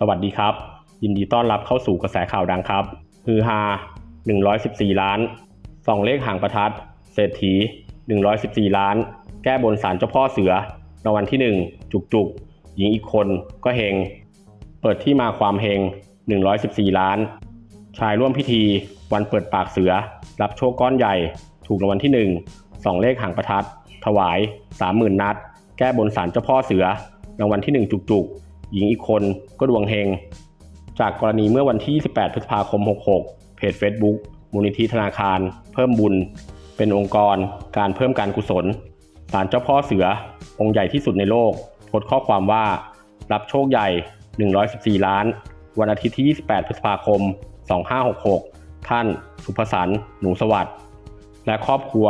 สวัสดีครับ ยินดีต้อนรับเข้าสู่กระแสข่าวดังครับ ฮือฮา 114 ล้านส่องเลขหางประทัด เศรษฐี 114 ล้าน แก้บนศาลเจ้าพ่อเสือรางวัลที่ 1 จุกจุกหญิงอีกคนก็เฮง เปิดที่มาความเฮง 114 ล้าน ชายร่วมพิธี วันเปิดปากเสือ รับโชคก้อนใหญ่ ถูกรางวัลที่ 1 2 เลขหางประทัด ถวาย 30,000 นัด แก้บนศาลเจ้าพ่อเสือรางวัลที่ 1 จุกจุก หญิงอีกคนก็ดวงเฮง จากกรณีเมื่อวันที่28พฤษภาคม 66 เพจ Facebook มูลนิธิธนาคาร เพิ่มบุญ เป็นองค์กร การเพิ่มการกุศลศาลเจ้าพ่อเสือ องค์ใหญ่ที่สุดในโลกโพสต์ข้อความว่า รับโชคใหญ่ 114 ล้าน วันอาทิตย์ที่ 28 พฤษภาคม 2566 ท่าน สุภสันต์หนูสวัสดิ์และครอบครัว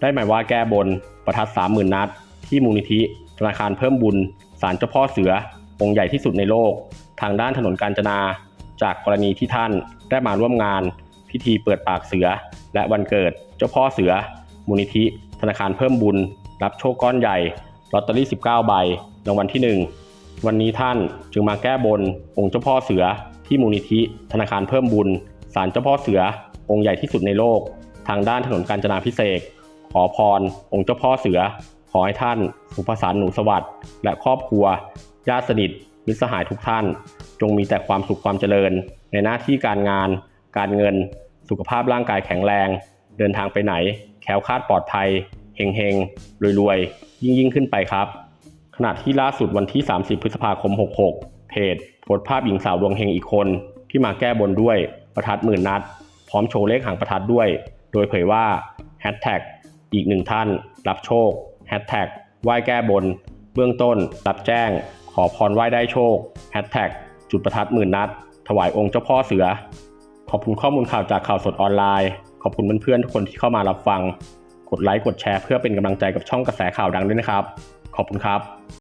ได้หมายว่าแก้บน ประทัด 30,000 นัด ที่มูลนิธิธนาคารเพิ่มบุญศาลเจ้าพ่อเสือ องค์ใหญ่ที่สุดในโลก ทางด้านถนนกาญจนา จากกรณีที่ท่านได้มาร่วมงาน พิธีเปิดปากเสือ และวันเกิดเจ้าพ่อเสือ มูลนิธิ ธนาคารเพิ่มบุญ รับโชคก้อนใหญ่ลอตเตอรี่ 19 ใบรางวัลที่ 1 วันนี้ท่านจึงมาแก้บนองค์เจ้าพ่อเสือที่มูลนิธิ ธนาคารเพิ่มบุญศาลเจ้าพ่อเสือ องค์ใหญ่ที่สุดในโลก ทางด้านถนนกาญจนาพิเศษขอพร องค์เจ้าพ่อเสือ ขอให้ท่านสุภสาหนูสวัสดิ์และครอบครัว ญาติสนิทมิตรสหายทุกท่าน จงมีแต่ความสุขความเจริญ ในหน้าที่การงาน การเงิน สุขภาพร่างกายแข็งแรง เดินทางไปไหน แคล้วคลาดปลอดภัยเฮงเฮงรวยรวยๆ ยิ่งยิ่งขึ้นไปครับ ขณะที่ล่าสุดวันที่ 30 พฤษภาคม 66 เพจโพสต์ภาพหญิงสาวดวงเฮงอีกคน ที่มาแก้บนด้วยประทัดหมื่นนัด พร้อมโชว์เลขหางประทัดด้วย โดยเผยว่าแฮชแท็กอีกหนึ่งท่าน รับโชคแฮชแท็กไหว้แก้บน เบื้องต้น รับแจ้ง ขอพรไหว้ได้โชคแฮชแท็กจุดประทัดหมื่นนัด ถวายองค์เจ้าพ่อเสือ ขอบคุณข้อมูลข่าวจากข่าวสดออนไลน์ ขอบคุณเพื่อนๆทุกคนที่เข้ามารับฟัง กดไลค์กดแชร์เพื่อเป็นกำลังใจกับช่องกระแสข่าวดังด้วยนะครับ ขอบคุณครับ